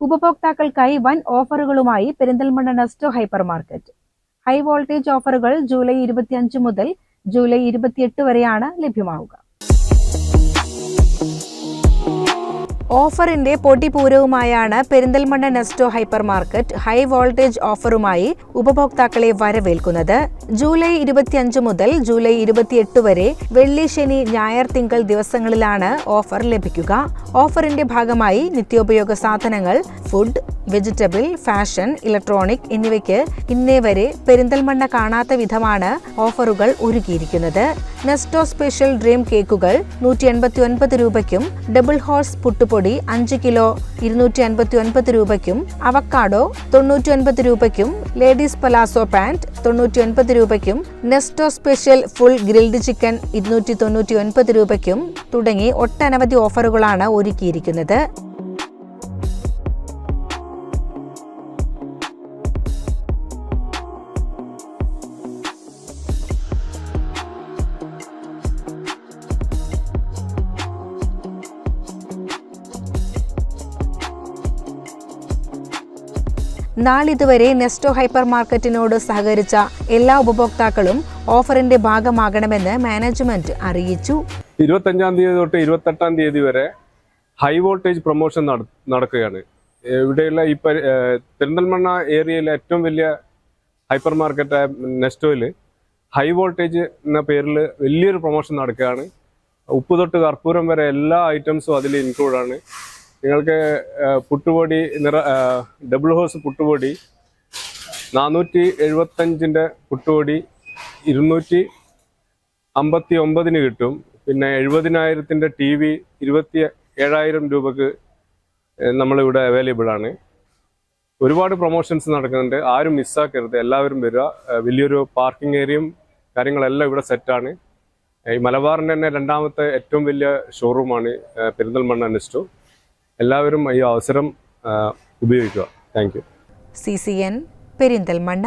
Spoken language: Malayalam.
ഉപഭോക്താക്കൾക്കായി വൻ ഓഫറുകളുമായി Perinthalmanna Nesto hypermarket high voltage ഓഫറുകൾ ജൂലൈ ഇരുപത്തിയഞ്ച് മുതൽ ജൂലൈ ഇരുപത്തിയെട്ട് വരെയാണ് ലഭ്യമാവുക. ഓഫറിന്റെ പൊടിപൂരവുമായാണ് Perinthalmanna Nesto hypermarket high voltage ഓഫറുമായി ഉപഭോക്താക്കളെ വരവേൽക്കുന്നത്. ജൂലൈ ഇരുപത്തിയഞ്ച് മുതൽ ജൂലൈ ഇരുപത്തിയെട്ട് വരെ വെള്ളി ശനി ഞായർ തിങ്കൾ ദിവസങ്ങളിലാണ് ഓഫർ ലഭിക്കുക. ഓഫറിന്റെ ഭാഗമായി നിത്യോപയോഗ സാധനങ്ങൾ ഫുഡ് വെജിറ്റബിൾ ഫാഷൻ ഇലക്ട്രോണിക് എന്നിവയ്ക്ക് ഇന്നേ വരെ പെരിന്തൽമണ്ണ കാണാത്ത വിധമാണ് ഓഫറുകൾ ഒരുക്കിയിരിക്കുന്നത്. നെസ്റ്റോ സ്പെഷ്യൽ ഡ്രീം കേക്കുകൾ നൂറ്റി എൺപത്തി ഒൻപത് രൂപയ്ക്കും ഡബിൾ ഹോഴ്സ് പുട്ടുപൊടി അഞ്ച് കിലോ ഇരുന്നൂറ്റി അൻപത്തി ഒൻപത് രൂപയ്ക്കും അവക്കാഡോ തൊണ്ണൂറ്റി ഒൻപത് രൂപയ്ക്കും ലേഡീസ് പലാസോ പാന്റ് തൊണ്ണൂറ്റി ഒൻപത് രൂപയ്ക്കും Nesto special full grilled chicken ഇരുന്നൂറ്റി തൊണ്ണൂറ്റി ഒൻപത് രൂപയ്ക്കും തുടങ്ങി ഒട്ടനവധി ഓഫറുകളാണ് ഒരുക്കിയിരിക്കുന്നത്. നാളിതുവരെ നെസ്റ്റോ ഹൈപ്പർ മാർക്കറ്റിനോട് സഹകരിച്ച എല്ലാ ഉപഭോക്താക്കളും ഓഫറിന്റെ ഭാഗമാകണമെന്ന് മാനേജ്മെന്റ് അറിയിച്ചു. ഇരുപത്തഞ്ചാം തീയതി തൊട്ട് ഇരുപത്തെട്ടാം തീയതി വരെ ഹൈ വോൾട്ടേജ് പ്രൊമോഷൻ നടക്കുകയാണ്. ഇവിടെയുള്ള ഈ പരി- പെരിന്തൽമണ്ണ ഏരിയയിലെ ഏറ്റവും വലിയ ഹൈപ്പർ മാർക്കറ്റായ നെസ്റ്റോയിൽ ഹൈ വോൾട്ടേജ് എന്ന പേരിൽ വലിയൊരു പ്രൊമോഷൻ നടക്കുകയാണ്. ഉപ്പ് തൊട്ട് കർപ്പൂരം വരെ എല്ലാ ഐറ്റംസും അതിൽ ഇൻക്ലൂഡാണ് നിങ്ങൾക്ക് പുട്ടുപൊടി നിറ ഡബിൾ ഹോസ് പുട്ടുപൊടി നാനൂറ്റി എഴുപത്തഞ്ചിന്റെ പുട്ടുപൊടി ഇരുന്നൂറ്റി അമ്പത്തി ഒമ്പതിന് കിട്ടും. പിന്നെ എഴുപതിനായിരത്തിന്റെ ടി വി ഇരുപത്തി ഏഴായിരം രൂപക്ക് നമ്മളിവിടെ അവൈലബിൾ ആണ്. ഒരുപാട് പ്രൊമോഷൻസ് നടക്കുന്നുണ്ട്. ആരും മിസ്സാക്കരുത് എല്ലാവരും വരിക. വലിയൊരു പാർക്കിംഗ് ഏരിയയും കാര്യങ്ങളെല്ലാം ഇവിടെ സെറ്റാണ് ഈ മലബാറിന്റെ തന്നെ രണ്ടാമത്തെ ഏറ്റവും വലിയ ഷോറൂമാണ് പെരിന്തൽമണ്ണ നെസ്റ്റോ. എല്ലാവരും ഈ അവസരം ഉപയോഗിക്കുക. Thank you C C N Perinthalmanna.